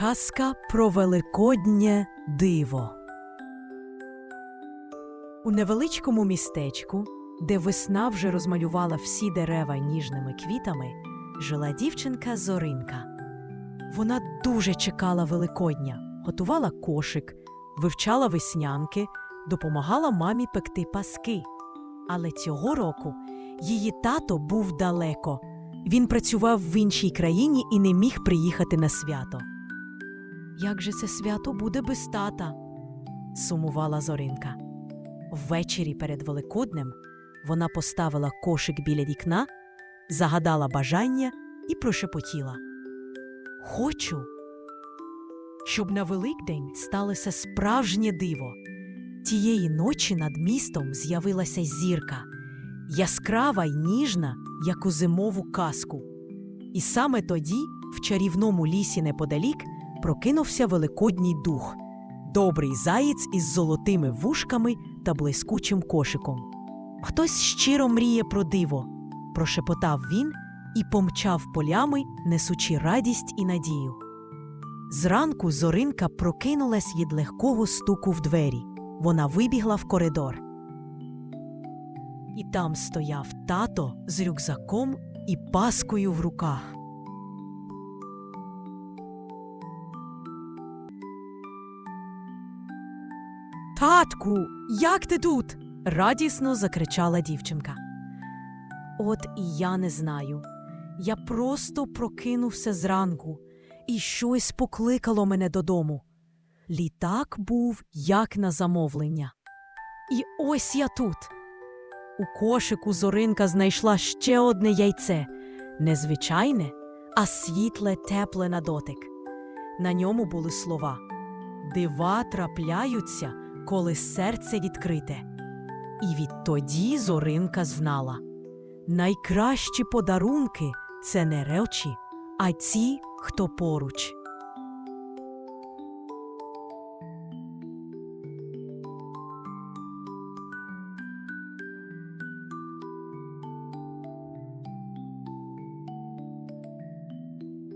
Казка про великоднє диво. У невеличкому містечку, де весна вже розмалювала всі дерева ніжними квітами, жила дівчинка Зоринка. Вона дуже чекала Великодня, готувала кошик, вивчала веснянки, допомагала мамі пекти паски. Але цього року її тато був далеко. Він працював в іншій країні і не міг приїхати на свято. Як же це свято буде без тата? сумувала Зоринка. Ввечері перед Великоднем вона поставила кошик біля вікна, загадала бажання і прошепотіла. Хочу, щоб на Великдень сталося справжнє диво. Тієї ночі над містом з'явилася зірка, яскрава й ніжна, як у зимову казку. І саме тоді, в чарівному лісі неподалік, прокинувся великодній дух добрий заєць із золотими вушками та блискучим кошиком. Хтось щиро мріє про диво, прошепотав він і помчав полями, несучи радість і надію. Зранку зоринка прокинулась від легкого стуку в двері. Вона вибігла в коридор. І там стояв тато з рюкзаком і паскою в руках. Татку, як ти тут? радісно закричала дівчинка. От і я не знаю. Я просто прокинувся зранку, і щось покликало мене додому. Літак був як на замовлення. І ось я тут. У кошику зоринка знайшла ще одне яйце незвичайне, а світле, тепле на дотик. На ньому були слова Дива трапляються, коли серце відкрите. І відтоді зоринка знала найкращі подарунки це не речі, а ті, хто поруч.